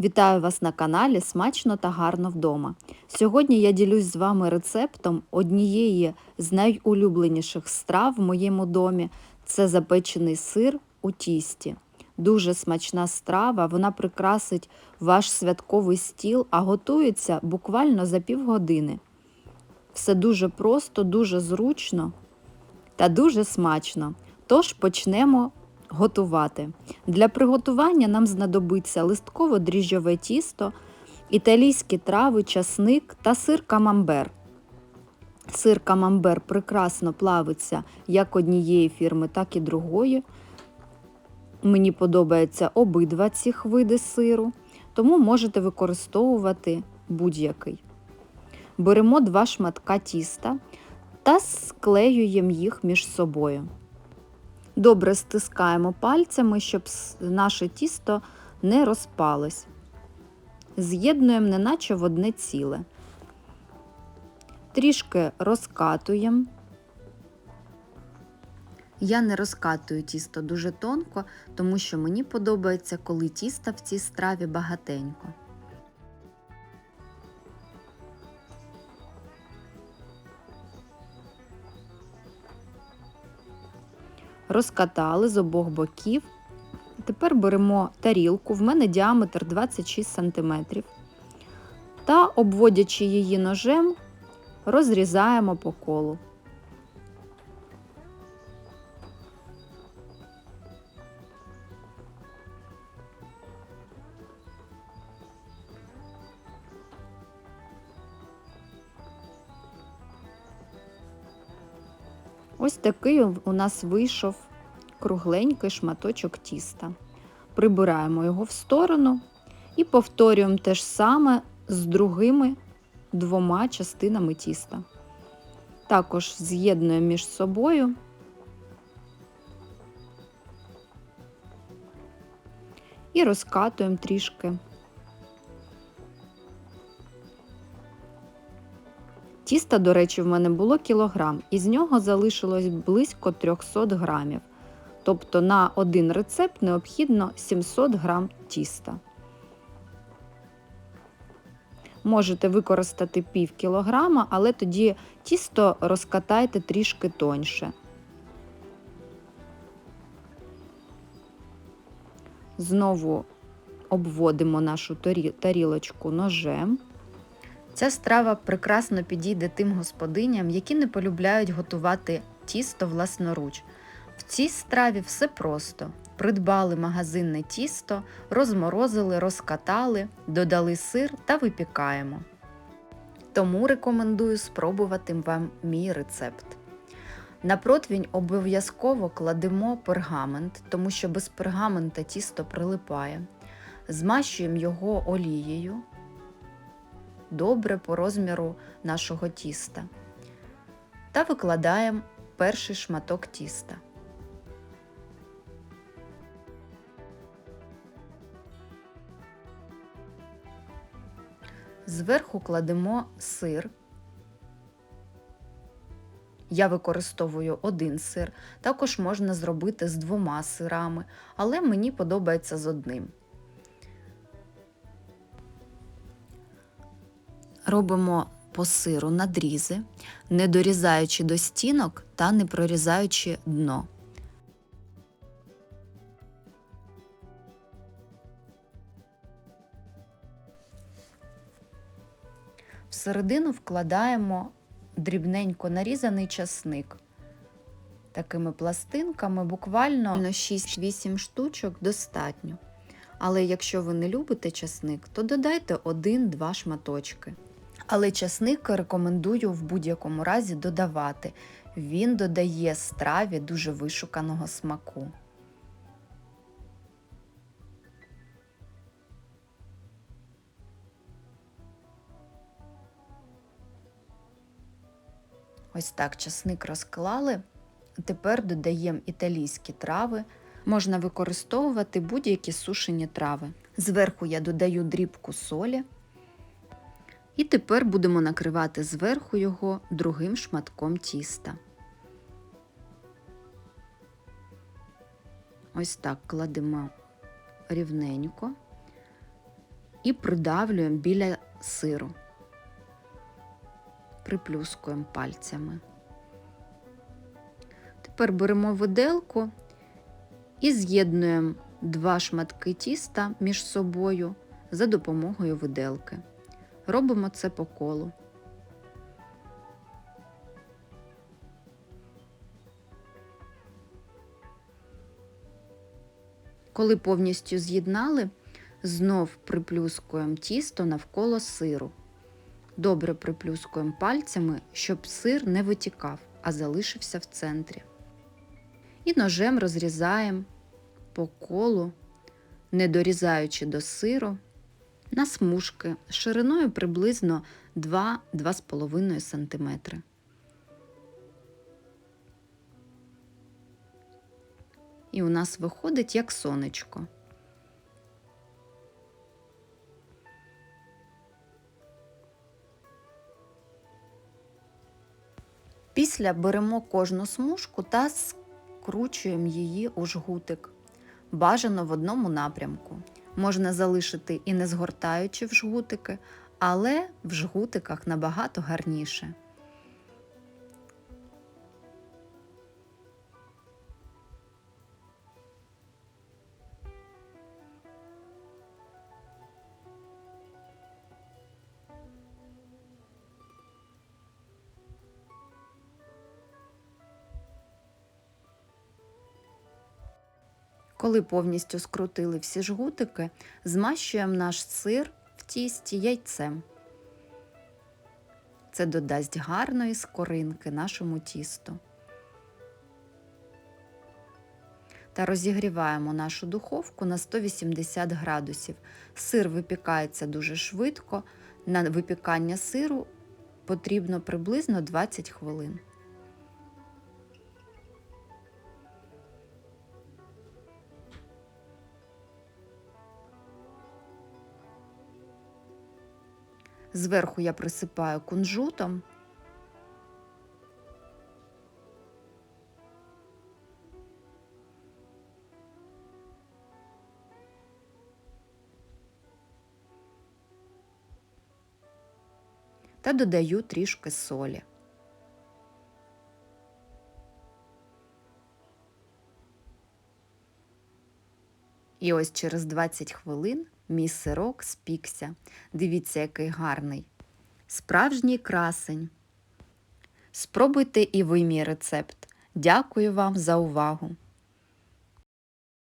Вітаю вас на каналі Смачно та гарно вдома. Сьогодні я ділюсь з вами рецептом однієї з найулюбленіших страв в моєму домі це запечений сир у тісті. Дуже смачна страва, вона прикрасить ваш святковий стіл, а готується буквально за півгодини. Все дуже просто, дуже зручно та дуже смачно. Тож почнемо готувати. Для приготування нам знадобиться листково-дріжджове тісто, італійські трави, часник та сир камамбер. Сир камамбер прекрасно плавиться як однієї фірми, так і другої. Мені подобаються обидва ці види сиру, тому можете використовувати будь-який. Беремо два шматка тіста та склеюємо їх між собою. Добре стискаємо пальцями, щоб наше тісто не розпалось. З'єднуємо неначе в одне ціле. Трішки розкатуємо. Я не розкатую тісто дуже тонко, тому що мені подобається, коли тіста в цій страві багатенько. Розкатали з обох боків. Тепер беремо тарілку, в мене діаметр 26 см, та, обводячи її ножем, розрізаємо по колу. Ось такий у нас вийшов кругленький шматочок тіста. Прибираємо його в сторону і повторюємо те ж саме з другими двома частинами тіста. Також з'єднуємо між собою. І розкатуємо трішки. Тіста, до речі, в мене було кілограм, і з нього залишилось близько 300 грамів. Тобто на один рецепт необхідно 700 грам тіста. Можете використати пів кілограма, але тоді тісто розкатайте трішки тоньше. Знову обводимо нашу тарілочку ножем. Ця страва прекрасно підійде тим господиням, які не полюбляють готувати тісто власноруч. В цій страві все просто. Придбали магазинне тісто, розморозили, розкатали, додали сир та випікаємо. Тому рекомендую спробувати вам мій рецепт. На противінь обов'язково кладемо пергамент, тому що без пергамента тісто прилипає. Змащуємо його олією добре по розміру нашого тіста. Та викладаємо перший шматок тіста. Зверху кладемо сир. Я використовую один сир, також можна зробити з двома сирами, але мені подобається з одним. Робимо по сиру надрізи, не дорізаючи до стінок та не прорізаючи дно. Всередину вкладаємо дрібненько нарізаний часник. Такими пластинками буквально 6-8 штучок достатньо. Але якщо ви не любите часник, то додайте 1-2 шматочки. Але часник рекомендую в будь-якому разі додавати. Він додає страві дуже вишуканого смаку. Ось так часник розклали. Тепер додаємо італійські трави. Можна використовувати будь-які сушені трави. Зверху я додаю дрібку солі. І тепер будемо накривати зверху його другим шматком тіста. Ось так кладемо рівненько. і придавлюємо біля сиру. Приплюскуємо пальцями. Тепер беремо виделку і з'єднуємо два шматки тіста між собою за допомогою виделки. Робимо це по колу. Коли повністю з'єднали, знов приплюскуємо тісто навколо сиру. Добре приплюскуємо пальцями, щоб сир не витікав, а залишився в центрі. І ножем розрізаємо по колу, не дорізаючи до сиру, на смужки шириною приблизно 2-2,5 см. І у нас виходить як сонечко. Після беремо кожну смужку та скручуємо її у жгутик. Бажано в одному напрямку. Можна залишити і не згортаючи в жгутики, але в жгутиках набагато гарніше. Коли повністю скрутили всі жгутики, змащуємо наш сир в тісті яйцем. Це додасть гарної скоринки нашому тісту. Та розігріваємо нашу духовку на 180 градусів. Сир випікається дуже швидко. На випікання сиру потрібно приблизно 20 хвилин. Зверху я присипаю кунжутом. Та додаю трішки солі. І ось через 20 хвилин мій сирок спікся. Дивіться, який гарний. Справжній красень. Спробуйте і ви мій рецепт. Дякую вам за увагу!